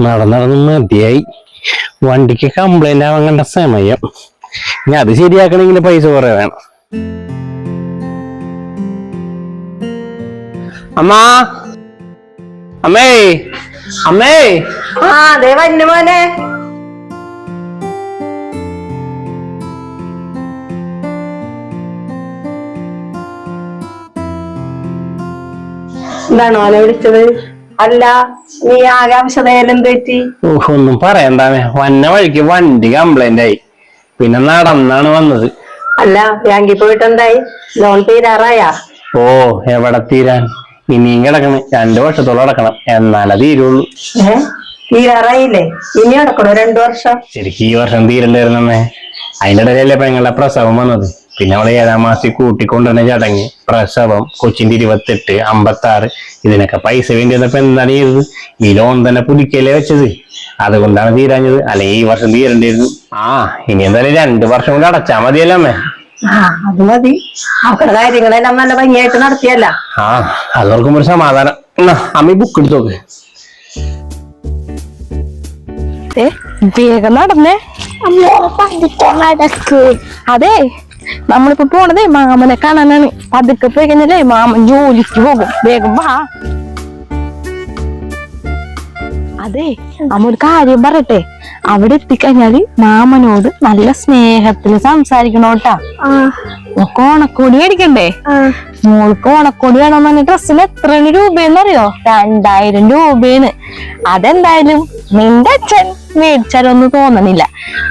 നടന്ന് മതിയായി. വണ്ടിക്ക് കംപ്ലൈന്റ് ആവാൻ കണ്ട സമയം. ഇനി അത് ശരിയാക്കണമെങ്കിൽ പൈസ കുറെ വേണം. അമ്മാ. അമ്മേ. അമ്മേ. ആ അതെ വന്നു മോനെ. എന്താണ് മോനെ വിളിച്ചത്? അല്ല നീ ആകാംക്ഷ നേരം തെറ്റി. ഒന്നും പറയണ്ടാ വന്ന വഴിക്ക് വണ്ടി കംപ്ലൈന്റ് ആയി. പിന്നെ നടന്നാണ് വന്നത്. അല്ല ബാങ്കിൽ പോയിട്ട് എന്തായി? ലോൺ തീരാറായാ? ഓ എവിടെ തീരാൻ? ഇനിയും കിടക്കണം. രണ്ടു വർഷത്തോളം അടക്കണം എന്നാലേ തീരുള്ളൂ. ഏ? തീരാറായില്ലേ? ഇനി അടക്കണോ രണ്ടു വർഷം? ശരിക്കും ഈ വർഷം തീരണ്ടായിരുന്നമ്മേ അതിന്റെ ഇടയിലല്ലേ പെങ്ങളുടെ പ്രസവം വന്നത്? പിന്നെ അവളെ ഏഴാം മാസത്തിൽ കൂട്ടിക്കൊണ്ടുവന്ന ചടങ്ങ് പ്രസവം കൊച്ചിന്റെ ഇരുപത്തെട്ട് അമ്പത്തി ആറ് ഇതിനൊക്കെ പൈസ വേണ്ടി വന്നപ്പോ എന്താണ് ചെയ്തത്? ഈ ലോൺ തന്നെ പുതുക്കിയല്ലേ വെച്ചത്. അതുകൊണ്ടാണ് തീരാഞ്ഞത്. അല്ലെങ്കിൽ ഈ വർഷം തീരണ്ടായിരുന്നു. ആ ഇനി എന്തായാലും രണ്ടു വർഷം കൊണ്ട് അടച്ചാ മതിയല്ലേ അമ്മേ. ആ അത് മതി. അവരുടെ കാര്യങ്ങളെല്ലാം നല്ല ഭംഗിയായിട്ട് നടത്തിയല്ല. ആ അതോർക്കും ഒരു സമാധാനം. അമ്മ ബുക്ക് എടുത്തു നോക്ക്. വേഗം നടന്നേ. നടക്ക്. അതെ. നമ്മളിപ്പോ പോണതേ മാമനെ കാണാനാണ്. പതുക്കെ പോയി കഴിഞ്ഞാലേ മാമൻ ജോലിക്ക് പോകും. വേഗം വാ. അതെ അമ്മ ഒരു കാര്യം പറയട്ടെ. അവിടെ എത്തിക്കഴിഞ്ഞാൽ മാമനോട് നല്ല സ്നേഹത്തിൽ സംസാരിക്കണോട്ടാ. ഒക്കെ ഓണക്കോടി മേടിക്കണ്ടേ? മോൾക്ക് ഓണക്കോടി വേണമെന്ന് പറഞ്ഞ ഡ്രസ്സിന് എത്ര രൂപയെന്ന് അറിയോ രണ്ടായിരം രൂപയാണ്. അതെന്തായാലും നിന്റെ അച്ഛൻ മേടിച്ചാലൊന്നും തോന്നണില്ല.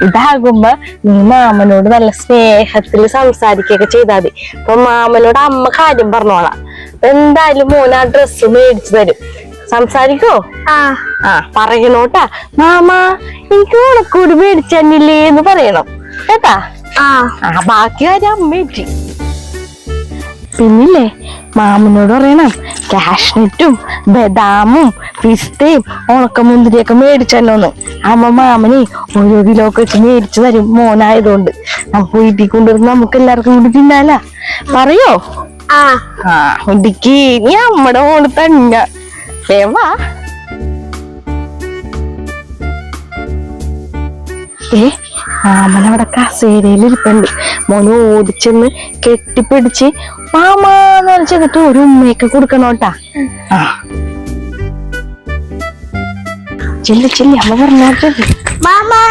ഇതാകുമ്പോ നീ മാമനോട് നല്ല സ്നേഹത്തിൽ സംസാരിക്കുകയൊക്കെ ചെയ്താൽ മതി. അപ്പൊ മാമനോട് അമ്മ കാര്യം പറഞ്ഞോളാം. എന്തായാലും മോൻ ആ ഡ്രസ്സ് മേടിച്ചു തരും. സംസാരിക്കോ? ആ. ആ പറയണോട്ടാ മാമ എനിക്ക് ഓണക്കൂടി മേടിച്ചു തന്നില്ലേ എന്ന് പറയണം. കേട്ടാ? ആ. ആ ബാക്കി കാര്യം അമ്മ ഏറ്റി പിന്നില്ലേ മാമനോട് പറയണം. കാഷ്നറ്റും ബദാമും പിസ്തയും ഉണക്കമുന്തിരിയൊക്കെ മേടിച്ചല്ലോന്ന് അമ്മ മാമനെ ഓരോ കിലോ ഒക്കെ വെച്ച് മേടിച്ചു തരും മോനായതുകൊണ്ട്. നമുക്ക് വീട്ടിൽ കൊണ്ടുവരുന്ന നമുക്ക് എല്ലാവർക്കും കൂടി തിന്നാലാ. പറയോ? ആ ഇടുക്കി നീ അമ്മടെ മോൾ വേവാ ഏ മാമനവിടെ കസേരയിൽ ഇരിപ്പുണ്ട് മോന് ഓടിച്ചെന്ന് കെട്ടിപ്പിടിച്ച് മാമാന്ന് ചെന്നിട്ട് ഒരു ഉമ്മയൊക്കെ കൊടുക്കണോട്ടാ. ആ. ചെല്ലി ചെല്ലി അമ്മ പറഞ്ഞോട്ടെ മാമാ!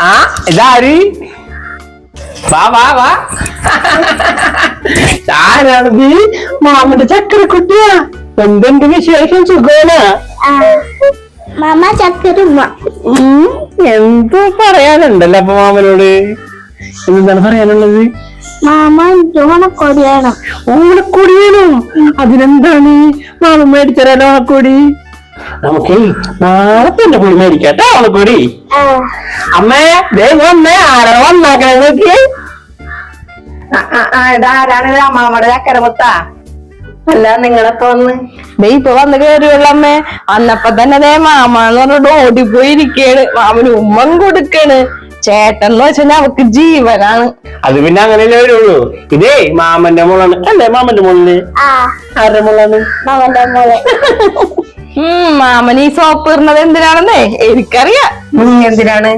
ആ ഇതാര്? വാ വാ വാ. ആരാണത് മാമന്റെ ചക്കരക്കുട്ടിയാ. എന്തെന്ത് വിശേഷം സുഖമാണ്? മാമ ചക്കരുമ്മ എന്തോ പറയാനുണ്ടല്ലോ അപ്പൊ മാമനോട്? എന്താണ് പറയാനുള്ളത്? മാമ ഓണക്കൊടിയാണ് ഓണക്കോടി വേണം. അതിനെന്താണ്? മാമ മേടിച്ചരാലോ ഓണക്കോടി? നമുക്ക് നാളെ തന്നെ പോയി മേടിക്കാട്ടോ ഓണക്കോടി. അമ്മേ വേഗം വന്നേ ആരോ വന്നാക്കണേ നോക്കിയേ? ആരാണ് അമ്മാമ്മയുടെ ചക്കരമുത്ത. അല്ല നിങ്ങളൊക്കെ വന്ന്? ദേ ഇപ്പൊ വന്ന് കേറിയുള്ള അമ്മേ. വന്നപ്പോ തന്നെ ദേ മാമാന്ന് പറഞ്ഞിട്ട് ഓടിപ്പോയിരിക്കാണ് മാമന് ഉമ്മൻ കൊടുക്കാണ്. ചേട്ടൻ എന്ന് വെച്ചാൽ അവക്ക് ജീവനാണ്. അത് പിന്നെ അങ്ങനെയല്ലേ വരുള്ളൂ. ഇതേ മാമന്റെ മോളാണ്. അല്ലേ മാമന്റെ മോളിൽ? ആരുടെ മോളാണ്? ഉം മാമൻ ഈ സോപ്പ് ഇടുന്നത് എന്തിനാണെന്നേ? എനിക്കറിയാം. നീ എന്തിനാണ്?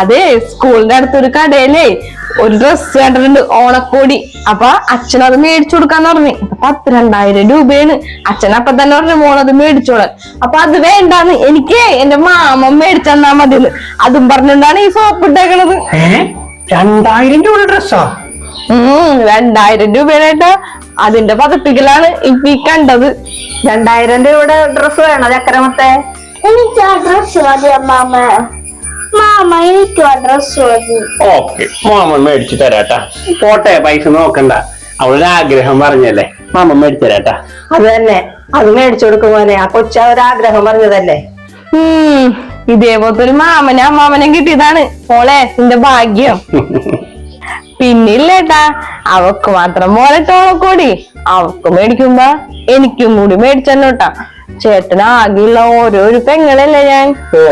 അതെ സ്കൂളിന്റെ അടുത്തൊരു കടയിലേ ഒരു ഡ്രസ് കണ്ടിട്ടുണ്ട് ഓണക്കോടി. അപ്പൊ അച്ഛൻ അത് മേടിച്ചു കൊടുക്കാന്ന് പറഞ്ഞു. അപ്പൊ പത്ത് രണ്ടായിരം രൂപയാണ്. അച്ഛൻ അപ്പൊ തന്നെ പറഞ്ഞു മോണത് മേടിച്ചോളാൻ. അപ്പൊ അത് വേണ്ടാന്ന് എനിക്ക് എന്റെ മാമൻ മേടിച്ചെന്നാ മതി അതും പറഞ്ഞിട്ടാണ് ഈ സോപ്പ് ഇട്ടേക്കണത്. രണ്ടായിരം രൂപ ഡ്രസ്സാ ഉം രണ്ടായിരം രൂപയായിട്ടാ അതിന്റെ പതിപ്പിക്കലാണ് ഇപ്പൊ ഈ കണ്ടത്. രണ്ടായിരം രൂപയുടെ ഡ്രസ് വേണോ. അക്രമത്തെ എനിക്ക് ആ ഡ്രസ് മതി മാമ മാമ എനിക്ക് ആ ഡ്രസ് മതി ഓക്കെ മാമൻ മേടിച്ചു തരാട്ടാ. പോട്ടെ പൈസ നോക്കണ്ട. അവളൊരു ആഗ്രഹം പറഞ്ഞല്ലേ? മാമ മേടിച്ചു തരാട്ടാ. അത് തന്നെ. അത് മേടിച്ചു കൊടുക്കുമോനെ ആ കൊച്ച ആഗ്രഹം പറഞ്ഞതല്ലേ? ഉം ഇതേപോലത്തെ ഒരു മാമനെ അമ്മാമനെ കിട്ടിയതാണ്. മോളെ നിന്റെ ഭാഗ്യം. പിന്നില്ലേട്ടാ അവക്ക് മാത്രം മോളെ ടോളക്കൂടി അവക്ക് മേടിക്കുമ്പോ എനിക്കും കൂടി മേടിച്ചെന്നോട്ടാ. ചേട്ടനാകെയുള്ള ഓരോരു പെങ്ങളല്ലേ ഞാൻ? ഓ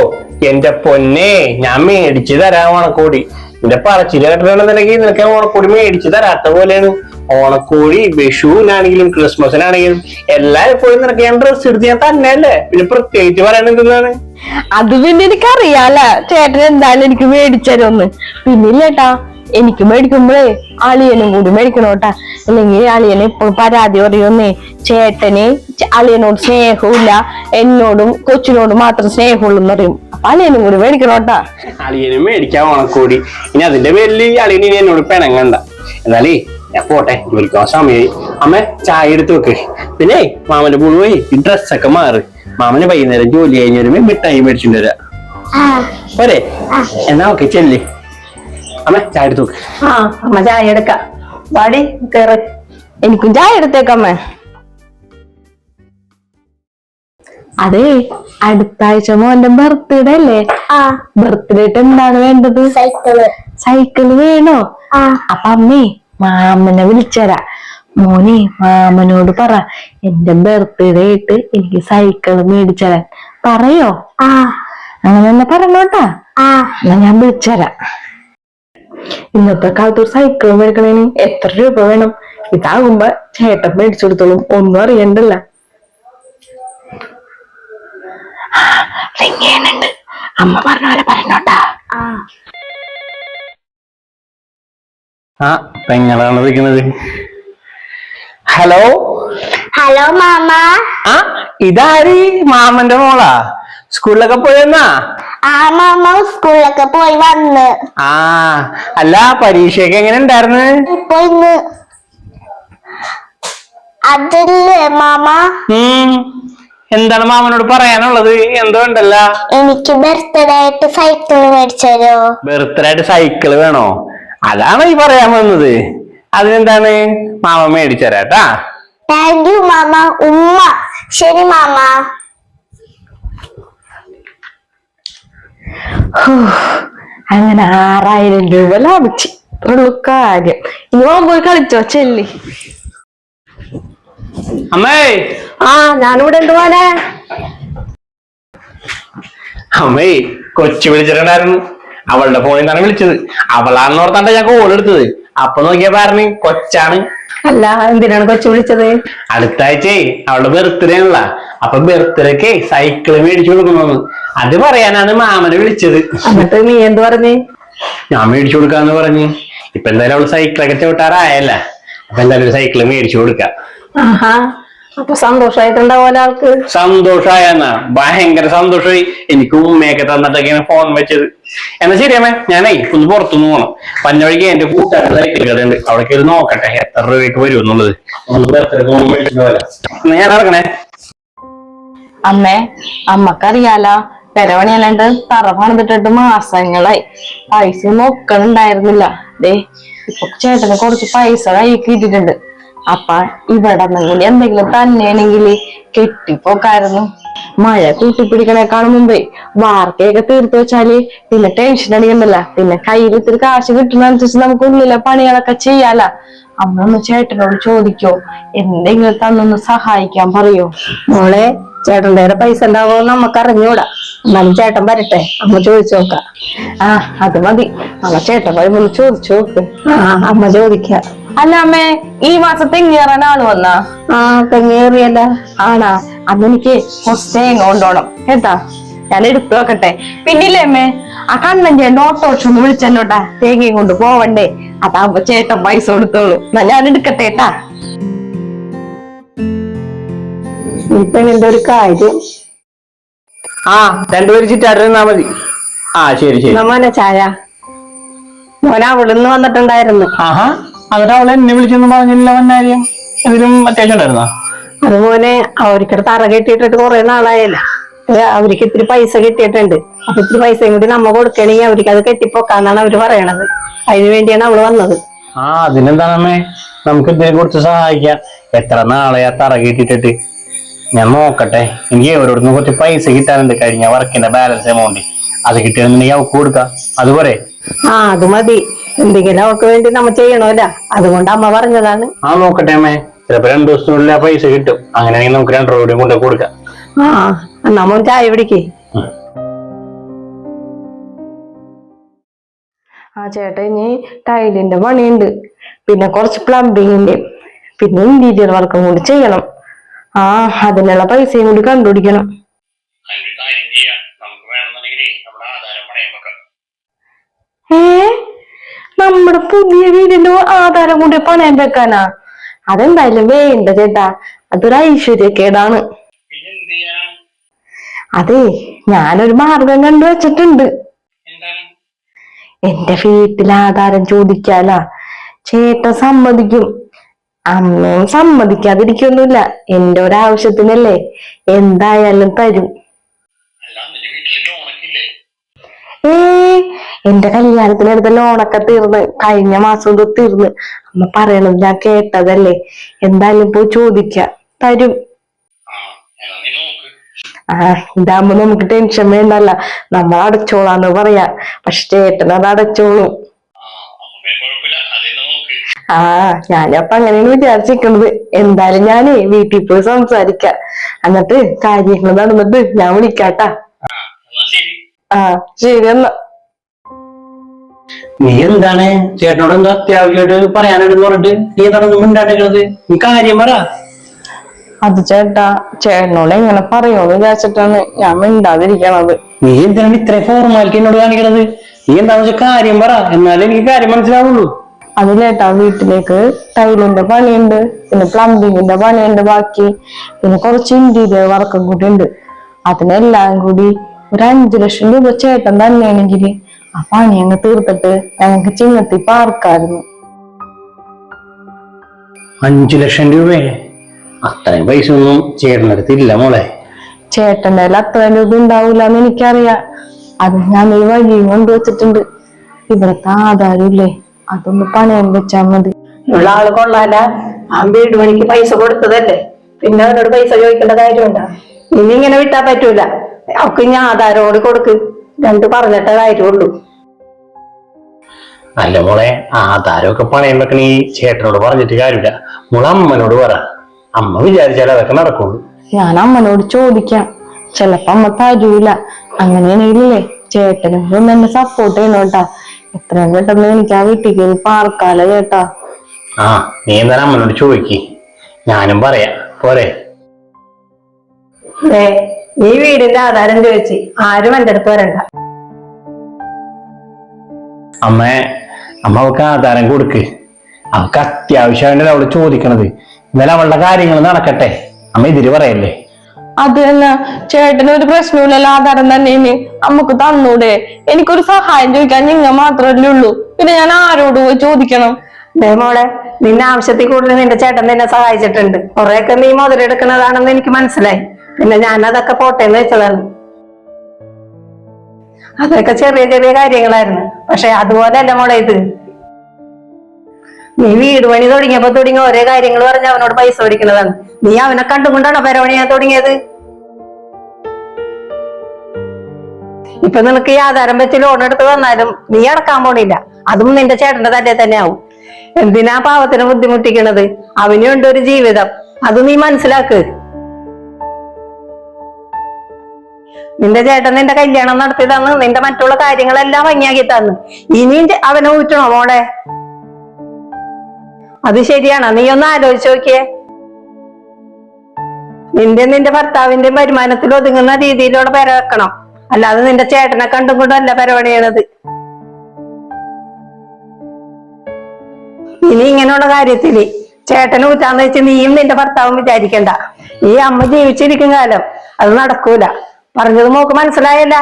എന്റെ പൊന്നെ ഞാൻ മേടിച്ചു തരാം ഓണക്കോടി. എന്റെ പറച്ചിൽ കേട്ടിട്ടുണ്ടെന്നുണ്ടെങ്കിൽ നിനക്ക് ഓണക്കോടി മേടിച്ചു തരാത്ത പോലെയാണ്. ഓണക്കോടി വിഷുവിനാണെങ്കിലും ക്രിസ്മസിനാണെങ്കിലും എല്ലാരും പോയി നിനക്ക് ഞാൻ ഡ്രസ് എടുത്ത് ഞാൻ തന്നെയല്ലേ? പിന്നെ പ്രത്യേകിച്ച് പറയാൻ എന്താണ് അത് പിന്നെ എനിക്കറിയാല ചേട്ടൻ എന്തായാലും എനിക്ക് മേടിച്ചു പിന്നെ ചേട്ടാ എനിക്ക് മേടിക്കുമ്പോഴേ അളിയനും കൂടി മേടിക്കണോട്ടാ അല്ലെങ്കിൽ അളിയന് ഇപ്പോൾ പരാതി പറയുന്നേ ചേട്ടന് അളിയനോട് സ്നേഹമില്ല എന്നോടും കൊച്ചിനോടും മാത്രം സ്നേഹമുള്ളൂ എന്ന് പറയും. അപ്പൊ അളിയനും കൂടി മേടിക്കണോട്ടാ അളിയനും മേടിക്കാൻ ഓണക്കൂടി. ഇനി അതിന്റെ പേരിൽ അളിയൻ ഇനി എന്നോട് പിണങ്ങണ്ട. എന്നാലേ ഞാൻ പോട്ടെ ജോലിക്ക് സമയമായി അമ്മ ചായ എടുത്ത് വെക്ക്. പിന്നെ മാമന്റെ കൂടെ പോയി ഈ ഡ്രസ്സൊക്കെ മാറി. മാമന് വൈകുന്നേരം ജോലി കഴിഞ്ഞ് വരുമ്പോ മിഠായി മേടിച്ചിട്ട് വരാം. പോരെ? എന്നാ ഓക്കെ ചെല്ലി. അമ്മ ചായ എടുത്തു ആ അമ്മ ചായ എടുക്കാം. വാടി കേറ്. എനിക്കും ചായ എടുത്തേക്കമ്മേ അതെ അടുത്ത ആഴ്ച മോന്റെ ബർത്ത്ഡേ അല്ലേ? ആ. ബർത്ത്ഡേ ആയിട്ട് എന്താണ് വേണ്ടത്? സൈക്കിൾ. സൈക്കിൾ വേണോ? ആ. അപ്പൊ അമ്മേ മാമനെ വിളിച്ചരാ. മോനെ മാമനോട് പറ. എന്റെ ബർത്ത്ഡേ ആയിട്ട് എനിക്ക് സൈക്കിൾ മേടിച്ചരാൻ. പറയോ? ആ. അങ്ങനെ തന്നെ പറഞ്ഞോട്ടാ. ആ. എന്നാ ഞാൻ വിളിച്ചരാ. ഇന്നത്തെ കാലത്ത് ഒരു സൈക്കിൾ മേടിക്കണേന് എത്ര രൂപ വേണം? ഇതാകുമ്പോ ചേട്ടൻ മേടിച്ചെടുത്തോളും. ഒന്നും അറിയണ്ടല്ല. അമ്മ പറഞ്ഞ പോലെ പറഞ്ഞോട്ടാ. ആ. ആ പെങ്ങളാണ് വിളിക്കുന്നത് ഹലോ? Hello mama. ആ ഇതാരി? മാമന്റെ മോളാ? സ്കൂളിലൊക്കെ പോയെന്നാ ആ മാമ സ്കൂളിലൊക്കെ പോയി വന്ന്. ആ അല്ല പരീക്ഷയൊക്കെ എങ്ങനെ ഉണ്ടായിരുന്നു? ഇപ്പൊ ഇന്ന് അതല്ലേ മാമ? ഉം. എന്താണ് മാമനോട് പറയാനുള്ളത്? എന്തോ ഉണ്ടല്ല? എനിക്ക് ബർത്ത്ഡേ ആയിട്ട് സൈക്കിൾ മേടിച്ചോ ബർത്ത്ഡേ ആയിട്ട് സൈക്കിൾ വേണോ? അതാണ് ഈ പറയാൻ വന്നത്. അതിനെന്താണ്? മാമ മേടിച്ചരാട്ടാ താങ്ക് യു മാമ. ഉമ്മ. ശരി മാമ. അങ്ങനെ ആറായിരം രൂപ ലാഭിച്ചു. ഇത്രയുള്ളൂ കാര്യം ഇനി പോയി കളിച്ചോ ചെല്ലി. അമ്മേ. ആ ഞാനിവിടെ ഉണ്ട് മോനെ. അമ്മേ കൊച്ചു വിളിച്ചിട്ടുണ്ടായിരുന്നു. അവളുടെ ഫോണിൽ നിന്നാണ് വിളിച്ചത്. അവളാണെന്ന് ഓർത്താണ്ട ഞാൻ കോൾ എടുത്തത്. അപ്പൊ നോക്കിയാ പറഞ്ഞു കൊച്ചാണ്. അല്ല എന്തിനാണ് കൊച്ചു വിളിച്ചത്? അടുത്ത അവളുടെ ബർത്ത്ഡേ ആണല്ല. അപ്പൊ ബർത്ത്ഡേക്ക് സൈക്കിൾ മേടിച്ചു കൊടുക്കണമെന്ന് അത് പറയാനാണ് മാമനെ വിളിച്ചത്. എന്നിട്ട് നീ എന്ത് പറഞ്ഞേ? ഞാൻ മേടിച്ചു കൊടുക്കാന്ന് പറഞ്ഞു. ഇപ്പൊ എന്തായാലും അവൾ സൈക്കിളൊക്കെ ചവിട്ടാറായല്ല? അപ്പൊ എന്തായാലും ഒരു സൈക്കിൾ മേടിച്ചു കൊടുക്കാം. ആഹാ അപ്പൊ സന്തോഷായിട്ടുണ്ടാവും ആൾക്ക് സന്തോഷായെന്നാ. ഭയങ്കര സന്തോഷമായി. എനിക്ക് ഉമ്മയൊക്കെ തന്നിട്ടൊക്കെയാണ് ഫോൺ വെച്ചത്. എന്നാ ശരിയമ്മേ ഞാനേ ഒന്ന് പുറത്തുനിന്ന് പോകണം പഞ്ഞവഴിക്ക് എന്റെ കൂട്ടുകാരുടെ സൈക്കിൾ കടയുണ്ട് അവിടേക്ക് ഒരു നോക്കട്ടെ എത്ര രൂപയ്ക്ക് വരും. എന്നുള്ളത് ഒന്ന് ഞാൻ ഇറങ്ങണേ അമ്മേ അമ്മക്കറിയാല പെരവണിയല്ലാണ്ട് തറ പണിതിട്ടിട്ട് മാസങ്ങളായി പൈസ നോക്കണുണ്ടായിരുന്നില്ല ദേ ഇപ്പൊ ചേട്ടന് കുറച്ച് പൈസ കൈ കിട്ടിയിട്ടുണ്ട്. അപ്പ ഇവിടെ നിന്നെങ്കിൽ എന്തെങ്കിലും തന്നെയാണെങ്കിൽ കെട്ടിപ്പോക്കായിരുന്നു. മഴ കൂട്ടിപ്പിടിക്കണേക്കാളും മുമ്പേ വാർക്കയൊക്കെ തീർത്തു വെച്ചാൽ പിന്നെ ടെൻഷൻ അടിക്കണ്ടല്ല പിന്നെ കയ്യിൽ ഇത്തിരി കാശ് കിട്ടുന്നതനുസരിച്ച് നമുക്ക് ഉള്ളിലെ പണികളൊക്കെ ചെയ്യാല. അമ്മ ഒന്ന് ചേട്ടനോട് ചോദിക്കോ. എന്തെങ്കിലും തന്നൊന്ന് സഹായിക്കാൻ പറയോ. മോളെ ചേട്ടന്റെ കയ്യിൽ പൈസ ഉണ്ടാവുമെന്ന് നമുക്ക് അറിഞ്ഞൂടാ എന്നാലും ചേട്ടൻ വരട്ടെ അമ്മ ചോദിച്ചു നോക്കാം. ആ അത് മതി. നാളെ ചേട്ടൻ വരുമ്പോ ഒന്ന് ചോദിച്ചു നോക്ക്. ആ അമ്മ ചോദിക്ക. അല്ല അമ്മേ ഈ മാസം തെങ്ങേറാൻ ആൾ വന്നാ? ആ തെങ്ങേറിയല്ല ആണാ? അന്ന് എനിക്ക് കുറച്ച് തേങ്ങ കൊണ്ടോണം. കേട്ടാ? ഞാൻ എടുത്തു വെക്കട്ടെ പിന്നില്ലേ അമ്മേ? ആ കണ്ണൻ ചേട്ടൻ ഓട്ടോറിക്ഷ ഒന്ന് വിളിച്ചെന്നോട്ടാ. തേങ്ങയും കൊണ്ട് പോവണ്ടേ. അതാവുമ്പോ ചേട്ടൻ പൈസ കൊടുത്തോളൂ. എന്നാ ഞാൻ എടുക്കട്ടെ കേട്ടാ? ഇപ്പൊ ഒരു കാര്യം? ആ രണ്ടുപേരും ചുറ്റാറിനാ മതി. ആ ശരി ശരി. നമ്മനെ മോനെ ചായ? മോനെ അവിടുന്ന് വന്നിട്ടുണ്ടായിരുന്നു. ആഹാ അവളെ എന്നെ വിളിച്ചൊന്നും പറഞ്ഞില്ല വന്നാര്യം എന്തിനും അത്യാവശ്യം ഉണ്ടായിരുന്നോ? അതുപോലെ അവർക്കിടെ തറ കെട്ടിയിട്ടിട്ട് കുറെ നാളായല്ല. അവർക്ക് ഇത്തിരി പൈസ കിട്ടിയിട്ടുണ്ട്. അപ്പൊ ഇത്തിരി പൈസയും കൂടി നമ്മ കൊടുക്കണെങ്കിൽ അവർക്ക് അത് കെട്ടിപ്പോക്കാന്നാണ് അവർ പറയണത്. അതിനു വേണ്ടിയാണ് അവൾ വന്നത്. ആ അതിനെന്താണമ്മേ? നമുക്ക് ഇതിനെ കുറിച്ച് സഹായിക്കാം. എത്ര നാളെ ആ തറ കിട്ടിട്ടിട്ട് ഞാൻ നോക്കട്ടെ. എനിക്ക് ഓരോരുത്തരും കുറച്ച് പൈസ കിട്ടാനുണ്ട് കഴിഞ്ഞ വർക്കിന്റെ ബാലൻസ് എമൗണ്ട് അത് കിട്ടിയാണെന്നുണ്ടെങ്കിൽ അവർക്ക് കൊടുക്കാം. അതുപോലെ ആ അത് മതി. എന്തെങ്കിലും അവക്ക് വേണ്ടി നമ്മ ചെയ്യണമല്ല അതുകൊണ്ട് അമ്മ പറഞ്ഞതാണ്. ആ നോക്കട്ടെ അമ്മേ. ചിലപ്പോ രണ്ടു ദിവസത്തിനുള്ളിൽ ആ പൈസ കിട്ടും. അങ്ങനെ നമുക്ക് രണ്ടു രൂപയും കൊണ്ട് കൊടുക്കാം. ആ മോൻ ചായ പിടിക്കേ ആ ചേട്ടാ ഇനി ടൈലിന്റെ പണിയുണ്ട്. പിന്നെ കുറച്ച് പ്ലംബിങ്ങിന്റെ പിന്നെ ഇന്റീരിയർ വർക്കും കൂടി ചെയ്യണം. ആ അതിനുള്ള പൈസയും കൂടി കണ്ടുപിടിക്കണം. ഏ? നമ്മുടെ പുതിയ വീടിന്റെ ആധാരം കൂടി പണയം വെക്കാനാ? അതെന്തായാലും വേണ്ട ചേട്ടാ. അതൊരു ഐശ്വര്യക്കേടാണ്. അതെ ഞാനൊരു മാർഗം കണ്ടു വെച്ചിട്ടുണ്ട്. എന്റെ വീട്ടിൽ ആധാരം ചോദിക്കാലാ ചേട്ട സമ്മതിക്കും. അമ്മയും സമ്മതിക്കാതിരിക്കൊന്നുമില്ല. എന്റെ ഒരാവശ്യത്തിനല്ലേ? എന്തായാലും തരും. ഏ എന്റെ കല്യാണത്തിനെടുത്ത ലോണൊക്കെ തീർന്ന്. കഴിഞ്ഞ മാസം ഇത് തീർന്ന്. അമ്മ പറയണത് ഞാൻ കേട്ടതല്ലേ. എന്തായാലും പോയി ചോദിക്ക. തരും. ആ ഇതാകുമ്പോ നമുക്ക് ടെൻഷൻ വേണ്ടല്ല. നമ്മൾ അടച്ചോളാന്ന് പറയാ. പക്ഷെ ചേട്ടൻ അത് അടച്ചോളും ആ അപ്പൊ പിന്നെ കുഴപ്പമില്ല അതെന്നെ ആ ഞാനപ്പ അങ്ങനെയാണ് വിചാരിച്ചിരിക്കണത്. എന്തായാലും ഞാനേ വീട്ടിൽ പോയി സംസാരിക്കാം. എന്നിട്ട് കാര്യങ്ങൾ നടന്നിട്ട് ഞാൻ വിളിക്കാട്ടാ. ആ ശരി. എന്നാ. നീ എന്താണ്? ചേട്ടനോട് എന്താ അത്യാവശ്യമായിട്ട് പറയാനായിട്ട് പറഞ്ഞിട്ട് നീ എന്താണ് മിണ്ടാണ്ടിരിക്കണത്? നീ കാര്യം പറ. അത് ചേട്ടാ ചേട്ടനോട് എങ്ങനെ പറയുമെന്ന് വിചാരിച്ചിട്ടാണ് ഞാൻ മിണ്ടാതിരിക്കണത്. നീ എന്തിനാണ് ഇത്രയും ഫോർമാലിറ്റി എന്നോട് കാണിക്കണത്? നീ എന്താണെന്ന് വെച്ചാൽ കാര്യം പറ. എന്നാലേ എനിക്ക് കാര്യം മനസ്സിലാവുള്ളൂ. അത് ചേട്ടാ വീട്ടിലേക്ക്. ടൈലിന്റെ പണിയുണ്ട് പിന്നെ പ്ലംബിങ്ങിന്റെ പണിയുണ്ട് ബാക്കി. പിന്നെ കുറച്ച് ഇന്റീരിയർ വർക്കും കൂടി ഉണ്ട്. അതിനെല്ലാം കൂടി ഒരു അഞ്ചു ലക്ഷം രൂപ ചേട്ടൻ തന്നെയാണെങ്കിൽ ആ പണി അങ്ങ് തീർത്തിട്ട് ഞങ്ങൾക്ക് ചിങ്ങത്തി പാർക്കായിരുന്നു. അഞ്ചു ലക്ഷം രൂപയെ അത്രയും പൈസ ഒന്നും ചേട്ടനടുത്തില്ല മോളെ. കയ്യിൽ അത്രയും രൂപ ഉണ്ടാവൂല എന്ന് എനിക്കറിയാം. അത് ഞാൻ ഈ വഴിയും കൊണ്ടുവച്ചിട്ടുണ്ട് ഇവിടുത്തെ ആധാരം ഇല്ലേ? അതൊന്ന് പണയം വെച്ചാ മതി. ഉള്ള ആൾ കൊള്ളാല ആ വീട് പണിക്ക് പൈസ കൊടുത്തതല്ലേ? പിന്നെ അവനോട് പൈസ ചോദിക്കേണ്ട കാര്യമുണ്ടോ? ഇനി ഇങ്ങനെ വിട്ടാ പറ്റൂല. അവക്ക് ഞാൻ ആധാരോട് കൊടുക്ക്. രണ്ട് പറഞ്ഞിട്ടേ കാര്യമുള്ളൂ. അല്ല മോളെ ആധാരമൊക്കെ പണയം വെക്കണ ഈ ചേട്ടനോട് പറഞ്ഞിട്ട് കാര്യമില്ല. മോളെ അമ്മനോട് പറ. അമ്മ വിചാരിച്ചാൽ അതൊക്കെ നടക്കുള്ളൂ. ഞാൻ അമ്മനോട് ചോദിക്കാം. ചെലപ്പോ അമ്മ തരൂല. അങ്ങനെയാണെങ്കിലേ ചേട്ടനും ഒന്ന് എന്നെ സപ്പോർട്ട് ചെയ്യണോട്ടാ. എത്രയും പെട്ടെന്ന് എനിക്ക് ആ വീട്ടിൽ ഇനി പാർക്കാല ചേട്ടാ ആ നീ എന്നാലും അമ്മനോട് ചോദിക്ക്. ഞാനും പറയാ. പോരെ. ഈ വീടിന്റെ ആധാരം ചോദിച്ച് ആരും എന്റെ അടുത്ത് വരണ്ട. അമ്മേ അമ്മ അവൾക്ക് ആധാരം കൊടുക്ക്. അവൾക്ക് അത്യാവശ്യമായിട്ടല്ലേ അവൾ ചോദിക്കണത്. എന്നാലും അവളുടെ കാര്യങ്ങൾ നടക്കട്ടെ. അമ്മ ഇതിൽ പറയല്ലേ? അത് തന്നെ ചേട്ടന് ഒരു പ്രശ്നമില്ലല്ലോ ആധാരം തന്നെ നമുക്ക് തന്നൂടെ. എനിക്കൊരു സഹായം ചോദിക്കാൻ നിങ്ങ മാത്രമല്ലേ ഉള്ളൂ. പിന്നെ ഞാൻ ആരോട് പോയി ചോദിക്കണം? ദേ മോളെ നിന്നെ ആവശ്യത്തിൽ കൂടുതൽ നിന്റെ ചേട്ടൻ നിന്നെ സഹായിച്ചിട്ടുണ്ട്. കുറെയൊക്കെ നീ മുതലെടുക്കുന്നതാണെന്ന് എനിക്ക് മനസ്സിലായി. പിന്നെ ഞാൻ അതൊക്കെ പോട്ടെ എന്ന് വെച്ചതാണ്. അതൊക്കെ ചെറിയ ചെറിയ കാര്യങ്ങളായിരുന്നു. പക്ഷെ അതുപോലെ അല്ല മോളെ ഇത്. നീ വീട് പണി തുടങ്ങിയപ്പോ തുടങ്ങിയ ഓരോ കാര്യങ്ങൾ പറഞ്ഞ് അവനോട് പൈസ ഓടിക്കണതാണ് നീ അവനെ കണ്ടുകൊണ്ടാണോ പരവണിയാൻ തുടങ്ങിയത്? ഇപ്പൊ നിനക്ക് ഈ ആധാരം വെച്ച് ലോൺ എടുത്ത് വന്നാലും നീ അടക്കാൻ പോണില്ല. അതും നിന്റെ ചേട്ടന്റെ തലേ തന്നെ ആവും എന്തിനാ പാവത്തിന് ബുദ്ധിമുട്ടിക്കണത്? അവനുണ്ട് ഒരു ജീവിതം. അത് നീ മനസ്സിലാക്ക്. നിന്റെ ചേട്ടൻ നിന്റെ കല്യാണം നടത്തി തന്ന് നിന്റെ മറ്റുള്ള കാര്യങ്ങളെല്ലാം ഭംഗിയാക്കി തന്ന്. ഇനിയും അവനെ ഊറ്റണോ മോളെ? അത് ശരിയാണോ. നീ ഒന്ന് ആലോചിച്ച് നോക്കിയേ. നിന്റെ നിന്റെ ഭർത്താവിന്റെ വരുമാനത്തിൽ ഒതുങ്ങുന്ന രീതിയിലൂടെ പെര വെക്കണം. അല്ലാതെ നിന്റെ ചേട്ടനെ കണ്ടും കൊണ്ടല്ല പരിപാടി ചെയ്യണത് ഇനി ഇങ്ങനെയുള്ള കാര്യത്തിൽ ചേട്ടന് ഊറ്റാന്ന് വെച്ച് നീയും നിന്റെ ഭർത്താവും വിചാരിക്കണ്ട. ഈ അമ്മ ജീവിച്ചിരിക്കും കാലം. അത് നടക്കൂല. പറഞ്ഞത് മോക്ക് മനസ്സിലായല്ല.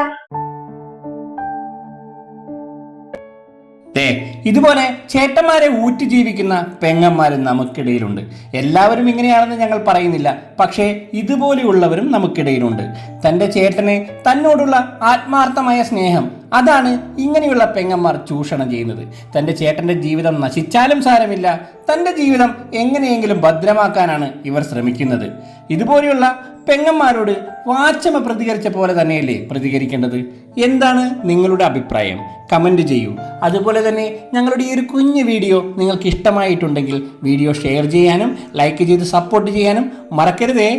ദേ, ഇതുപോലെ ചേട്ടന്മാരെ ഊറ്റി ജീവിക്കുന്ന പെങ്ങന്മാരും നമുക്കിടയിലുണ്ട്. എല്ലാവരും ഇങ്ങനെയാണെന്ന് ഞങ്ങൾ പറയുന്നില്ല. പക്ഷേ ഇതുപോലെയുള്ളവരും നമുക്കിടയിലുണ്ട്. തന്റെ ചേട്ടനെ തന്നോടുള്ള ആത്മാർത്ഥമായ സ്നേഹം അതാണ് ഇങ്ങനെയുള്ള പെങ്ങന്മാർ ചൂഷണം ചെയ്യുന്നത്. തന്റെ ചേട്ടന്റെ ജീവിതം നശിച്ചാലും സാരമില്ല തന്റെ ജീവിതം എങ്ങനെയെങ്കിലും ഭദ്രമാക്കാനാണ് ഇവർ ശ്രമിക്കുന്നത്. ഇതുപോലെയുള്ള പെങ്ങന്മാരോട് വാച്ചമ പ്രതികരിച്ച പോലെ തന്നെയല്ലേ പ്രതികരിക്കേണ്ടത്? എന്താണ് നിങ്ങളുടെ അഭിപ്രായം? കമന്റ് ചെയ്യൂ. അതുപോലെ തന്നെ ഞങ്ങളുടെ ഈ ഒരു കുഞ്ഞു വീഡിയോ നിങ്ങൾക്ക് ഇഷ്ടമായിട്ടുണ്ടെങ്കിൽ വീഡിയോ ഷെയർ ചെയ്യാനും ലൈക്ക് ചെയ്ത് സപ്പോർട്ട് ചെയ്യാനും മറക്കരുതേ.